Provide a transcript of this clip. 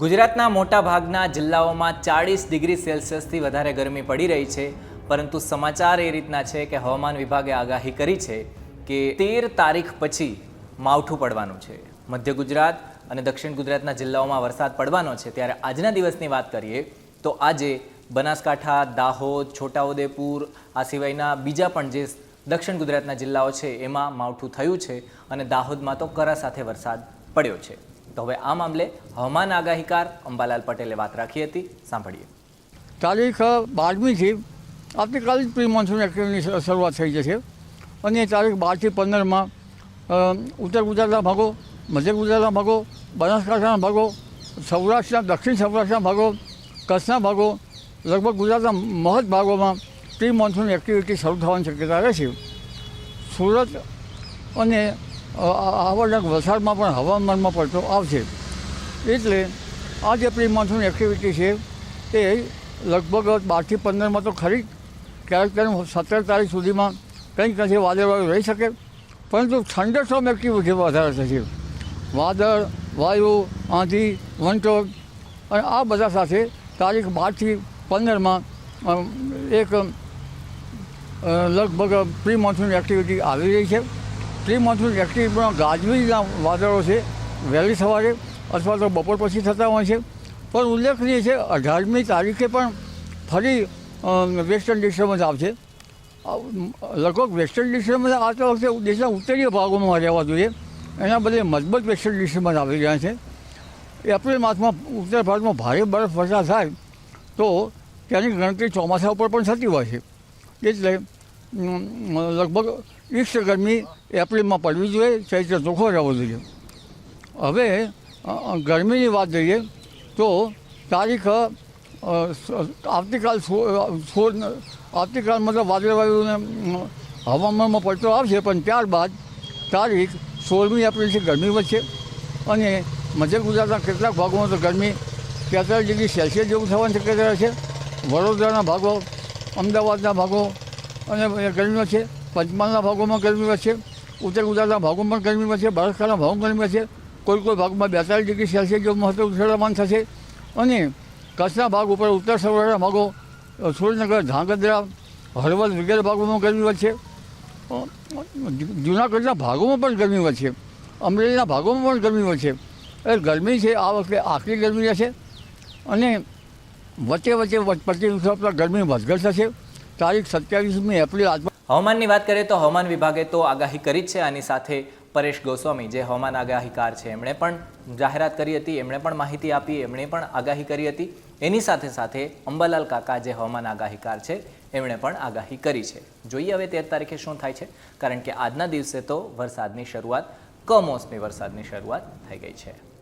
ગુજરાતના મોટા ભાગના જિલ્લાઓમાં ચાળીસ ડિગ્રી સેલ્સિયસથી વધારે ગરમી પડી રહી છે. પરંતુ સમાચાર એ રીતના છે કે હવામાન વિભાગે આગાહી કરી છે કે તેર તારીખ પછી માવઠું પડવાનું છે. મધ્ય ગુજરાત અને દક્ષિણ ગુજરાતના જિલ્લાઓમાં વરસાદ પડવાનો છે. ત્યારે આજના દિવસની વાત કરીએ તો આજે બનાસકાંઠા, દાહોદ, છોટાઉદેપુર, આ સિવાયના બીજા પણ જે દક્ષિણ ગુજરાતના જિલ્લાઓ છે, એમાં માવઠું થયું છે અને દાહોદમાં તો કરા સાથે વરસાદ પડ્યો છે. તો હવે આ મામલે હવામાન આગાહીકાર અંબાલાલ પટેલે વાત રાખી હતી. સાંભળીએ. તારીખ બારમીથી આવતીકાલે પ્રી મોન્સૂન એક્ટિવની શરૂઆત થઈ જશે. અને તારીખ બારથી પંદરમાં ઉત્તર ગુજરાતના ભાગો, મધ્ય ગુજરાતના ભાગો, બનાસકાંઠાના ભાગો, સૌરાષ્ટ્રના, દક્ષિણ સૌરાષ્ટ્રના ભાગો, કચ્છના ભાગો, લગભગ ગુજરાતના મહદ ભાગોમાં પ્રી મોન્સૂન એક્ટિવિટી શરૂ થવાની શક્યતા રહેશે. સુરત અને આવડક વલસાડમાં પણ હવામાનમાં પડતો આવશે. એટલે આ જે પ્રી મોન્સૂન એક્ટિવિટી છે તે લગભગ બારથી પંદરમાં તો ખરી. ક્યારેક ક્યારેક સત્તર તારીખ સુધીમાં કંઈક નથી વાદળવાળું રહી શકે. પરંતુ થંડરસ્ટોમ એક્ટિવિટી વધારે થશે. વાદળ, વાયુ, આંધી વંટોળ અને આ બધા સાથે તારીખ બારથી પંદરમાં એક લગભગ પ્રી મોન્સૂન એક્ટિવિટી આવી રહી છે. મોન્સૂન પણ ગાજવીજના વાદળો છે. વહેલી સવારે અથવા તો બપોર પછી થતા હોય છે. પણ ઉલ્લેખનીય છે, અઢારમી તારીખે પણ ફરી વેસ્ટર્ન ડિસ્ટર્બન્સ આવશે. લગભગ વેસ્ટર્ન ડિસ્ટર્બન્સ આવતા વખતે દેશના ઉત્તરીય ભાગોમાં રહેવા જોઈએ. એના બદલે મજબૂત વેસ્ટર્ન ડિસ્ટર્બન્સ આવી રહ્યા છે. એપ્રિલ માસમાં ઉત્તર ભારતમાં ભારે બરફ વર્ષા થાય તો તેની ગણતરી ચોમાસા ઉપર પણ થતી હોય છે. એટલે લગભગ ઈસ્ટ ગરમી એપ્રિલમાં પડવી જોઈએ, ચૈત્ર ચોખ્ખો રહેવો જોઈએ. હવે ગરમીની વાત જોઈએ, તો તારીખ આવતીકાલ સોળ, આવતીકાલ મતલબ વાદળવાયુને હવામાનમાં પડતો આવશે, પણ ત્યારબાદ તારીખ સોળમી એપ્રિલથી ગરમી વધશે. અને મધ્ય ગુજરાતના કેટલાક ભાગોમાં તો ગરમી તેતાલીસ ડિગ્રી સેલ્સિયસ જેવું થવાની શક્યતા છે. વડોદરાના ભાગો, અમદાવાદના ભાગો, અને ગરમીનો વધશે પંચમહાલના ભાગોમાં ગરમી વધશે, ઉત્તર ગુજરાતના ભાગોમાં પણ ગરમી વધશે બનાસકાંઠાના ભાગોમાં ગરમી વધશે, કોઈ કોઈ ભાગમાં બેતાલીસ ડિગ્રી સેલ્સિયસ જેવું મહત્વ ઉછળવાન થશે. અને કચ્છના ભાગ ઉપર ઉત્તર સૌરાષ્ટ્રના ભાગો સુરેન્દ્રનગર, ધાંગધ્રા, હળવદ વગેરે ભાગોમાં ગરમી વધશે. જૂનાગઢના ભાગોમાં પણ ગરમી વધશે. અમરેલીના ભાગોમાં પણ ગરમી વધશે. એ ગરમી છે, આ વખતે આખરી ગરમી રહેશે. અને વચ્ચે વચ્ચે પડતી ઋતુ ગરમી વધઘટ થશે. તારીખ સત્યાવીસમી એપ્રિલ આસપાસ હવામાનની વાત કરીએ તો હવામાન વિભાગે તો આગાહી કરી જ છે, આની સાથે પરેશ ગોસ્વામી, જે હવામાન આગાહીકાર છે, એમણે પણ જાહેરાત કરી હતી, એમણે પણ માહિતી આપી, એમણે પણ આગાહી કરી હતી. એની સાથે સાથે અંબાલાલ કાકા, જે હવામાન આગાહીકાર છે, એમણે પણ આગાહી કરી છે. જોઈએ હવે તેર તારીખે શું થાય છે, કારણ કે આજના દિવસે તો વરસાદની શરૂઆત, કમોસમી વરસાદની શરૂઆત થઈ ગઈ છે.